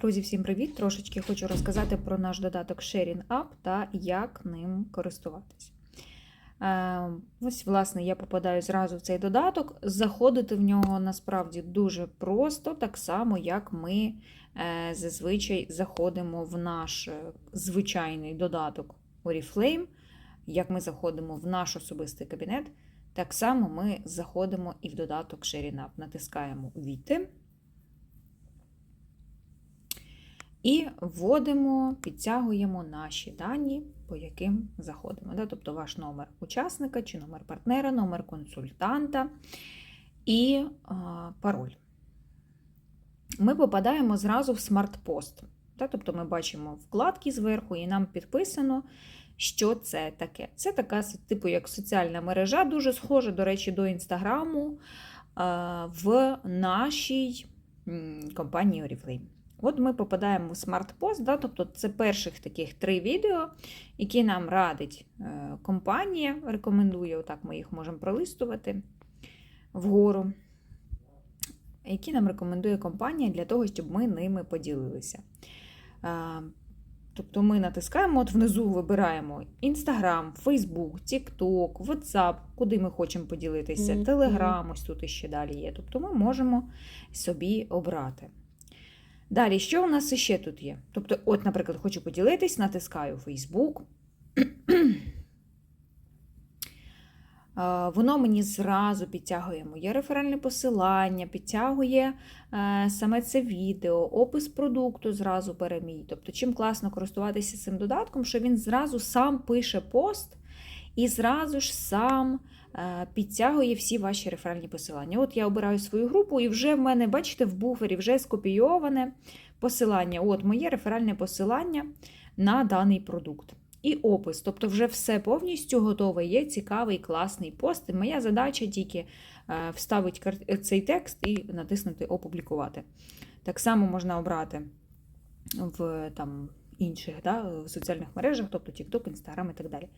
Друзі, всім привіт! Трошечки хочу розказати про наш додаток Sharing App та як ним користуватись. Е, Ось, власне, я попадаю зразу в цей додаток. Заходити в нього насправді дуже просто, так само, як ми е, зазвичай заходимо в наш е, звичайний додаток Oriflame, як ми заходимо в наш особистий кабінет, так само ми заходимо і в додаток Sharing App. Натискаємо Увійти. І вводимо, підтягуємо наші дані, по яким заходимо. Да? Тобто ваш номер учасника чи номер партнера, номер консультанта і пароль. Ми попадаємо зразу в смарт-пост. Тобто ми бачимо вкладки зверху, і нам підписано, що це таке. Це така, типу, як соціальна мережа, дуже схожа, до речі, до Інстаграму в нашій компанії Oriflame. От ми попадаємо в смарт-пост, да, тобто це перших таких три відео, які нам радить е, компанія, рекомендує, отак ми їх можемо пролистувати вгору, які нам рекомендує компанія для того, щоб ми ними поділилися. Е, тобто ми натискаємо, от внизу вибираємо Instagram, Facebook, TikTok, WhatsApp, куди ми хочемо поділитися, Telegram, ось тут іще далі є. Тобто ми можемо собі обрати. Далі, що у нас ще тут є? Тобто, от, наприклад, хочу поділитись, натискаю Facebook. Воно мені зразу підтягує моє реферальне посилання, підтягує е, саме це відео, опис продукту зразу перемій. Тобто, чим класно користуватися цим додатком, що він зразу сам пише пост і зразу ж сам е, підтягує всі ваші реферальні посилання. От я обираю свою групу, і вже в мене, бачите, в буфері вже скопійоване посилання. От моє реферальне посилання на даний продукт. І опис, тобто вже все повністю готове, є цікавий, класний пост. І моя задача тільки е, вставити цей текст і натиснути Опублікувати. Так само можна обрати в там, інших да, в соціальних мережах, тобто TikTok, Instagram і так далі.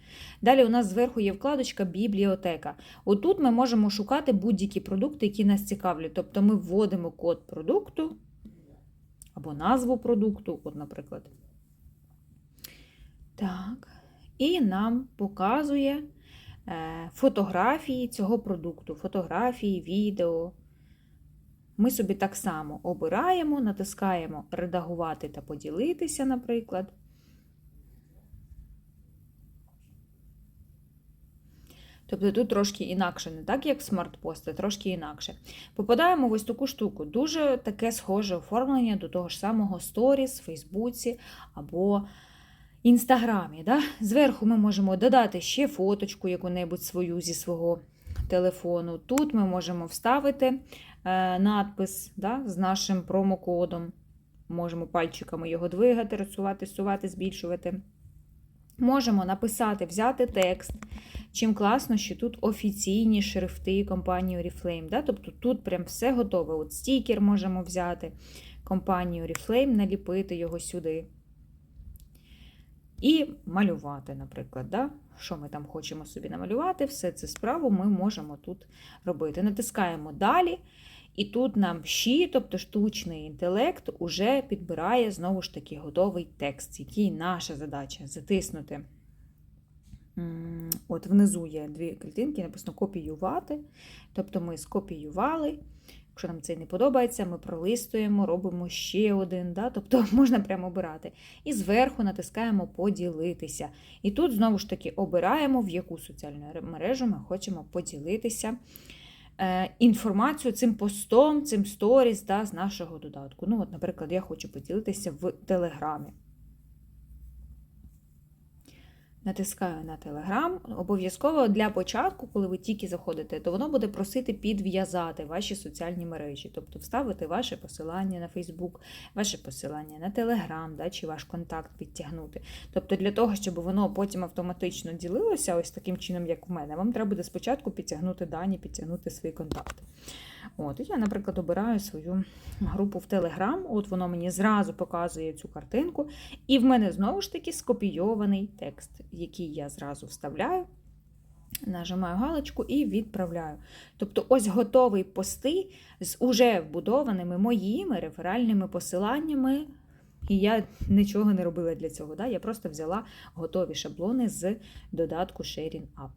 Далі у нас зверху є вкладочка Бібліотека. Отут ми можемо шукати будь-які продукти, які нас цікавлять. Тобто ми вводимо код продукту або назву продукту, от, наприклад. Так. І нам показує е, фотографії цього продукту, фотографії, відео. Ми собі так само обираємо, натискаємо редагувати та поділитися, наприклад. Тобто тут трошки інакше, не так, як смарт-пост, а трошки інакше. Попадаємо в ось таку штуку. Дуже таке схоже оформлення до того ж самого сторіс Фейсбуці або Інстаграмі. Да? Зверху ми можемо додати ще фоточку яку-небудь свою зі свого телефону. Тут ми можемо вставити надпис да, з нашим промокодом. Можемо пальчиками його двигати, розсувати, сувати, збільшувати. Можемо написати, взяти текст. Чим класно, що тут офіційні шрифти компанії Oriflame. Да? Тобто тут прям все готове. От стікер можемо взяти компанію Oriflame, наліпити його сюди. І малювати, наприклад. Да? Що ми там хочемо собі намалювати, все це справу ми можемо тут робити. Натискаємо далі. І тут нам щі, тобто штучний інтелект, уже підбирає знову ж таки готовий текст, який наша задача затиснути. От внизу є дві клітинки, написано копіювати. Тобто ми скопіювали. Якщо нам це не подобається, ми пролистуємо, робимо ще один. Да? Тобто можна прямо обирати. І зверху натискаємо поділитися. І тут, знову ж таки, обираємо, в яку соціальну мережу ми хочемо поділитися інформацію цим постом, цим сторіс да, з нашого додатку. Ну, от, Наприклад, я хочу поділитися в Телеграмі. Натискаю на Telegram. Обов'язково для початку, коли ви тільки заходите, то воно буде просити підв'язати ваші соціальні мережі, тобто вставити ваше посилання на Facebook, ваше посилання на Telegram, да, чи ваш контакт підтягнути. Тобто, для того, щоб воно потім автоматично ділилося, ось таким чином, як в мене, вам треба буде спочатку підтягнути дані, підтягнути свої контакти. От, Я, наприклад, обираю свою групу в Telegram, от воно мені зразу показує цю картинку, і в мене знову ж таки скопійований текст, який я зразу вставляю. Нажимаю галочку і відправляю. Тобто, ось готові пости з уже вбудованими моїми реферальними посиланнями І я нічого не робила для цього. Да? Я просто взяла готові шаблони з додатку Sharing Up.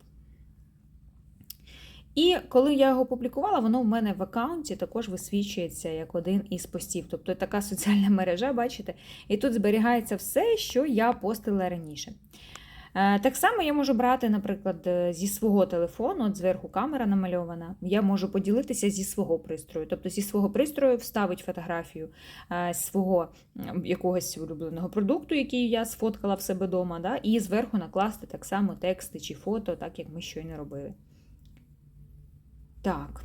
І коли я його публікувала, воно в мене в аккаунті також висвічується як один із постів. Тобто така соціальна мережа, бачите, і тут зберігається все, що я постила раніше. Е, Так само я можу брати, наприклад, е, зі свого телефону, от зверху камера намальована, я можу поділитися зі свого пристрою. Тобто зі свого пристрою вставити фотографію е, свого якогось улюбленого продукту, який я сфоткала в себе вдома, да, і зверху накласти так само тексти чи фото, так як ми щойно робили. Так.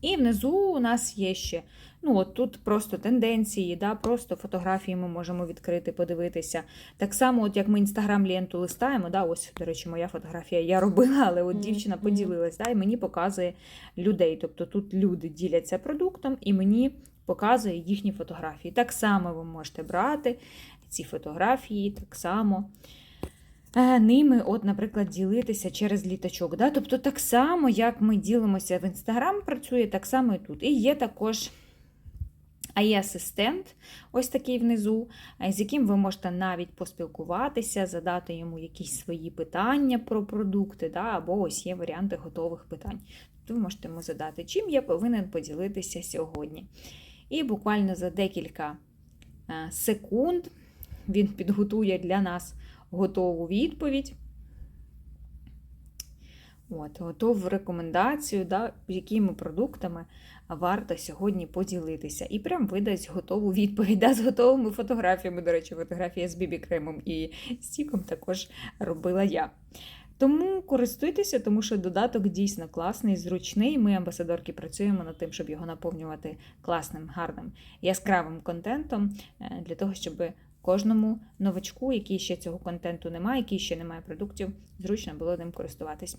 І внизу у нас є ще, ну от тут просто тенденції, да, просто фотографії ми можемо відкрити, подивитися. Так само, от як ми інстаграм-ленту листаємо, да, ось, до речі, моя фотографія я робила, але от дівчина поділилась, да, і мені показує людей. Тобто тут люди діляться продуктом, і мені показує їхні фотографії. Так само ви можете брати ці фотографії, так само. Е, Ними, от, наприклад, ділитися через літачок. Да? Тобто, так само, як ми ділимося в Інстаграм, працює так само і тут. І є також AI-асистент, ось такий внизу, е, з яким ви можете навіть поспілкуватися, задати йому якісь свої питання про продукти, да? або ось є варіанти готових питань. Тобто ви можете йому задати, чим я повинен поділитися сьогодні. І буквально за декілька е, секунд він підготує для нас готову відповідь. От, готову рекомендацію, да, якими продуктами варто сьогодні поділитися. І прям видасть готову відповідь да, з готовими фотографіями. До речі, фотографія з бібі кремом і стіком також робила я. Тому користуйтеся, тому що додаток дійсно класний, зручний. Ми, амбасадорки, працюємо над тим, щоб його наповнювати класним, гарним, яскравим контентом е, для того, щоб кожному новачку, який ще цього контенту немає, який ще не має продуктів, зручно було ним користуватись.